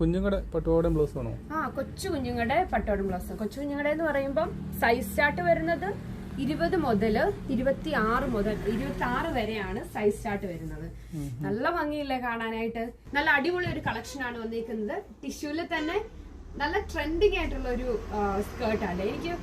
കുഞ്ഞുങ്ങളുടെ പട്ടുപാവാടയും ബ്ലൗസ് ആണോ ആ കൊച്ചു കുഞ്ഞുങ്ങളുടെ പട്ടോടും ബ്ലൗസ് കൊച്ചു കുഞ്ഞുങ്ങളുടെ എന്ന് പറയുമ്പോൾ സൈസ് ചാർട്ട് വരുന്നത് ഇരുപത് മുതൽ ഇരുപത്തി ആറ് മുതൽ ഇരുപത്തി ആറ് വരെയാണ് സൈസ് ചാർട്ട് വരുന്നത്. നല്ല ഭംഗിയില്ലേ കാണാനായിട്ട്. നല്ല അടിപൊളി ഒരു കളക്ഷൻ ആണ് വന്നിരിക്കുന്നത് ടിഷ്യൂൽ തന്നെ നല്ല ട്രെൻഡിങ് ആയിട്ടുള്ള ഒരു സ്കേർട്ടാണ് എനിക്ക്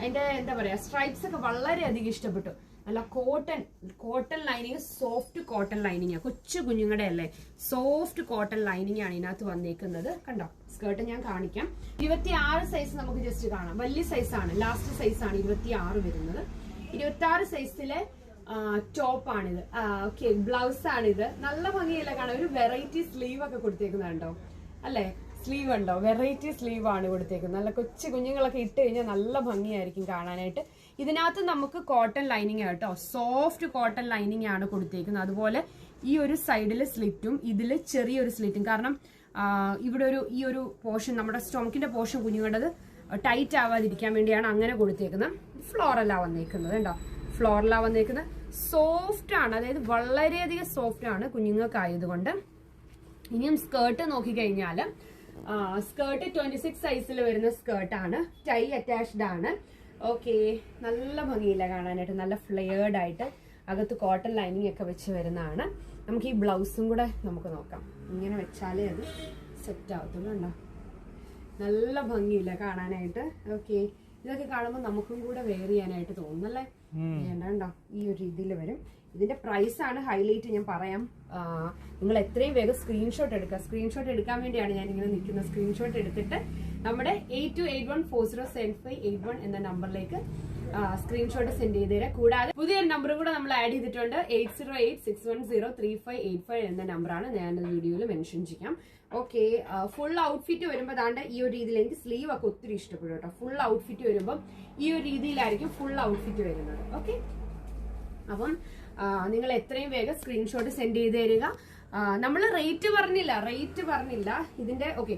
അതിന്റെ എന്താ പറയാ സ്ട്രൈപ്സ് ഒക്കെ വളരെയധികം ഇഷ്ടപ്പെട്ടു. നല്ല cotton cotton lining soft cotton lining കൊച്ചു കുഞ്ഞുങ്ങളുടെ അല്ലേ? സോഫ്റ്റ് കോട്ടൺ ലൈനിങ് ആണ് ഇതിനകത്ത് വന്നേക്കുന്നത്. കണ്ടോ? സ്കേർട്ട് ഞാൻ കാണിക്കാം. ഇരുപത്തി ആറ് സൈസ് നമുക്ക് ജസ്റ്റ് കാണാം. വലിയ സൈസ് ആണ്. ലാസ്റ്റ് സൈസ് ആണ് ഇരുപത്തി ആറ് വരുന്നത് ഇരുപത്തി ആറ് സൈസിലെ ടോപ്പ് ആണിത്. ഓക്കെ ബ്ലൗസ് ആണിത്. നല്ല ഭംഗിയല്ലേ കാണാം ഒരു വെറൈറ്റി സ്ലീവ് ഒക്കെ കൊടുത്തേക്കുന്നുണ്ടോ അല്ലേ? സ്ലീവ് ഉണ്ടോ? വെറൈറ്റി സ്ലീവ് ആണ് കൊടുത്തേക്കുന്നത്. നല്ല കൊച്ചു കുഞ്ഞുങ്ങളൊക്കെ ഇട്ട് കഴിഞ്ഞാൽ നല്ല ഭംഗിയായിരിക്കും കാണാനായിട്ട്. ഇതിനകത്ത് നമുക്ക് കോട്ടൺ ലൈനിങ് കേട്ടോ. സോഫ്റ്റ് കോട്ടൺ ലൈനിങ് ആണ് കൊടുത്തേക്കുന്നത്. അതുപോലെ ഈ ഒരു സൈഡിൽ സ്ലിറ്റും ഇതിൽ ചെറിയൊരു സ്ലിറ്റും കാരണം ഇവിടെ ഒരു ഈ ഒരു പോർഷൻ നമ്മുടെ സ്റ്റോമക്കിന്റെ പോർഷൻ കുഞ്ഞുങ്ങളുടേത് ടൈറ്റ് ആവാതിരിക്കാൻ വേണ്ടിയാണ് അങ്ങനെ കൊടുത്തേക്കുന്നത്. ഫ്ലോറല്ല വന്നേക്കുന്നത് കേട്ടോ. ഫ്ലോറലാ വന്നേക്കുന്നത്. സോഫ്റ്റ് ആണ്. അതായത് വളരെയധികം സോഫ്റ്റ് ആണ് കുഞ്ഞുങ്ങൾക്കായതുകൊണ്ട്. ഇനിയും സ്കേർട്ട് നോക്കിക്കഴിഞ്ഞാൽ സ്കേർട്ട് ട്വന്റി സിക്സ് സൈസിൽ വരുന്ന സ്കേർട്ടാണ് ടൈ അറ്റാച്ച്ഡ് ആണ്. ഓക്കെ നല്ല ഭംഗിയില്ല കാണാനായിട്ട്. നല്ല ഫ്ലെയർഡ് ആയിട്ട് അകത്ത് കോട്ടൺ ലൈനിങ് ഒക്കെ വെച്ച് വരുന്നതാണ്. നമുക്ക് ഈ ബ്ലൗസും കൂടെ നമുക്ക് നോക്കാം. ഇങ്ങനെ വെച്ചാലേ അത് സെറ്റ് ആവത്തുള്ളൂ നല്ല ഭംഗിയില്ല കാണാനായിട്ട്. ഓക്കെ ഇതൊക്കെ കാണുമ്പോൾ നമുക്കും കൂടെ വെയർ ചെയ്യാനായിട്ട് തോന്നുന്നല്ലേ വേണ്ടോ ഈ ഒരു രീതിയിൽ വരും. ഇതിന്റെ പ്രൈസ് ആണ് ഹൈലൈറ്റ് ഞാൻ പറയാം. നിങ്ങൾ എത്രയും വേഗം സ്ക്രീൻഷോട്ട് എടുക്കുക. സ്ക്രീൻഷോട്ട് എടുക്കാൻ വേണ്ടിയാണ് ഞാൻ ഇങ്ങനെ നിൽക്കുന്നത്. സ്ക്രീൻഷോട്ട് എടുത്തിട്ട് നമ്മുടെ eight two eight one four zero seven five eight one എന്ന നമ്പറിലേക്ക് സ്ക്രീൻഷോട്ട് സെൻഡ് ചെയ്ത് തരാം. കൂടാതെ പുതിയൊരു നമ്പർ കൂടെ നമ്മൾ ആഡ് ചെയ്തിട്ടുണ്ട്. Eight zero eight six one zero three five eight five എന്ന നമ്പറാണ് ഞാൻ വീഡിയോയിൽ മെൻഷൻ ചെയ്യാം. ഓക്കെ ഫുൾ ഔട്ട്ഫിറ്റ് വരുമ്പോൾ താണ്ട് ഈ ഒരു രീതിയിൽ എനിക്ക് സ്ലീവ് ഒക്കെ ഒത്തിരി ഇഷ്ടപ്പെടും കേട്ടോ ഫുൾ ഔട്ട്ഫിറ്റ് വരുമ്പം ഈ ഒരു രീതിയിലായിരിക്കും ഫുൾ ഔട്ട്ഫിറ്റ് വരുന്നത്. ഓക്കെ അപ്പം നിങ്ങൾ എത്രയും വേഗം സ്ക്രീൻഷോട്ട് സെൻഡ് ചെയ്ത് തരിക. നമ്മൾ റേറ്റ് പറഞ്ഞില്ല റേറ്റ് പറഞ്ഞില്ല. ഇതിന്റെ ഓക്കെ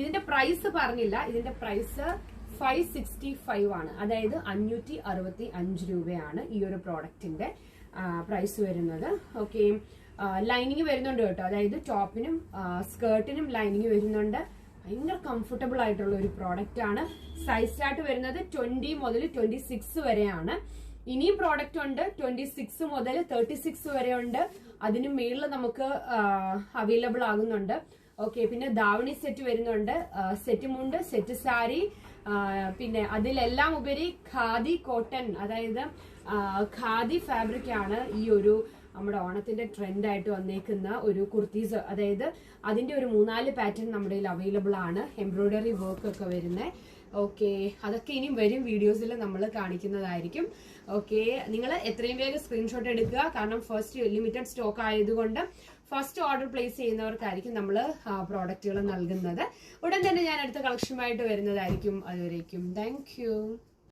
ഇതിന്റെ പ്രൈസ് പറഞ്ഞില്ല. ഇതിന്റെ പ്രൈസ് ഫൈവ് സിക്സ്റ്റി ഫൈവ് ആണ്. അതായത് അഞ്ഞൂറ്റി അറുപത്തി അഞ്ച് രൂപയാണ് ഈ ഒരു പ്രോഡക്റ്റിന്റെ പ്രൈസ് വരുന്നത്. ഓക്കെ ലൈനിങ് വരുന്നുണ്ട് കേട്ടോ. അതായത് ടോപ്പിനും സ്കേർട്ടിനും ലൈനിങ് വരുന്നുണ്ട്. ഭയങ്കര കംഫർട്ടബിൾ ആയിട്ടുള്ള ഒരു പ്രോഡക്റ്റ് ആണ്. സൈസ് സ്റ്റാർട്ട് വരുന്നത് ട്വന്റി മുതൽ ട്വന്റി സിക്സ് വരെയാണ്. ഇനിയും പ്രോഡക്റ്റ് ഉണ്ട്. ട്വന്റി സിക്സ് മുതൽ തേർട്ടി സിക്സ് വരെ ഉണ്ട്. അതിന് മേളിൽ നമുക്ക് അവൈലബിൾ ആകുന്നുണ്ട്. ഓക്കെ പിന്നെ ദാവണി സെറ്റ് വരുന്നുണ്ട്. സെറ്റ് മുണ്ട് സെറ്റ് സാരി പിന്നെ അതിലെല്ലാം ഉപരി ഖാദി കോട്ടൺ അതായത് ഖാദി ഫാബ്രിക് ആണ് ഈ ഒരു നമ്മുടെ ഓണത്തിന്റെ ട്രെൻഡ് ആയിട്ട് വന്നേക്കുന്ന ഒരു കുർത്തീസ്. അതായത് അതിന്റെ ഒരു മൂന്നാൽ പാറ്റേൺ നമ്മുടെ കയ്യിൽ അവൈലബിൾ ആണ്. എംബ്രോയിഡറി വർക്ക് ഒക്കെ വരുന്നത് ഓക്കെ അതൊക്കെ ഇനിയും വരും വീഡിയോസിൽ നമ്മൾ കാണിക്കുന്നതായിരിക്കും. ഓക്കെ നിങ്ങൾ എത്രയും വേഗം സ്ക്രീൻഷോട്ട് എടുക്കുക. കാരണം ഫസ്റ്റ് ലിമിറ്റഡ് സ്റ്റോക്ക് ആയതുകൊണ്ട് ഫസ്റ്റ് ഓർഡർ പ്ലേസ് ചെയ്യുന്നവർക്കായിരിക്കും നമ്മൾ പ്രോഡക്റ്റുകൾ നൽകുന്നത്. ഉടൻ തന്നെ ഞാൻ അടുത്ത കളക്ഷനുമായിട്ട് വരുന്നതായിരിക്കും. അതുവരേക്കും. താങ്ക്